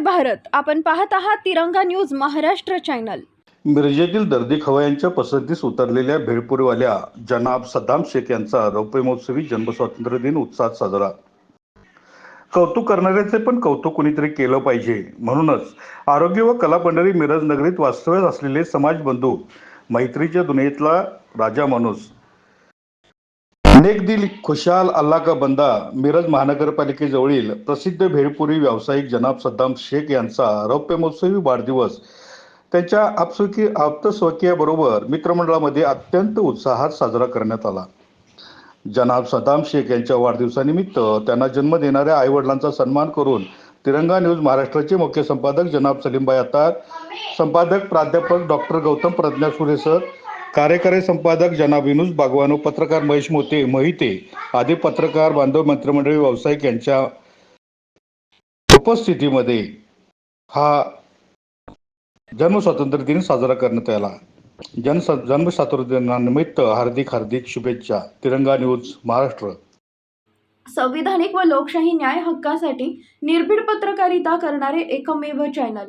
भारत. आपण पाहत आहात तिरंगा न्यूज महाराष्ट्र चॅनल. मिरजेतील दर्दी खवयांच्या पसंतीस उतरलेल्या भेळपूरवाल्या जनाब सद्दाम शेख यांचा रौप्य महोत्सवी जन्मस्वातंत्र्य दिन उत्साहात साजरा. कौतुक करणाऱ्याचे पण कौतुक कुणीतरी केलं पाहिजे. म्हणूनच आरोग्य व कला पंढरी मिरज नगरीत वास्तव्यात असलेले समाज बंधू मैत्रीच्या दुनियेतला राजा माणूस नेक दिल खुशाल अल्ला का बंदा मिरज महानगरपालिकेजवळील प्रसिद्ध भेळपुरी व्यावसायिक जनाब सद्दाम शेख यांचा रौप्य महोत्सवी वाढदिवस. त्यांच्या आपसुकी आप्तस्वकीयाबरोबर मित्रमंडळामध्ये अत्यंत उत्साहात साजरा करण्यात आला. जनाब सद्दाम शेख यांच्या वाढदिवसानिमित्त त्यांना जन्म देणाऱ्या आईवडिलांचा सन्मान करून तिरंगा न्यूज महाराष्ट्राचे मुख्य संपादक जनाब सलीमबाई अत्तार संपादक प्राध्यापक डॉक्टर गौतम प्रज्ञा सुरेसर कार्यकारी संपादक जनाब विनुज बागवानो पत्रकार महेश मोते मोहिते आदी पत्रकार बांधव मंत्रिमंडळी व्यावसायिक यांच्या उपस्थितीमध्ये हा जन्मस्वातंत्र्य दिन साजरा करण्यात आला. जन जन्मस्वातंत्र्य दिनानिमित्त हार्दिक हार्दिक शुभेच्छा. तिरंगा न्यूज महाराष्ट्र. संविधानिक व लोकशाही न्याय हक्कासाठी निर्भीड पत्रकारिता करणारे एकमेव चॅनल.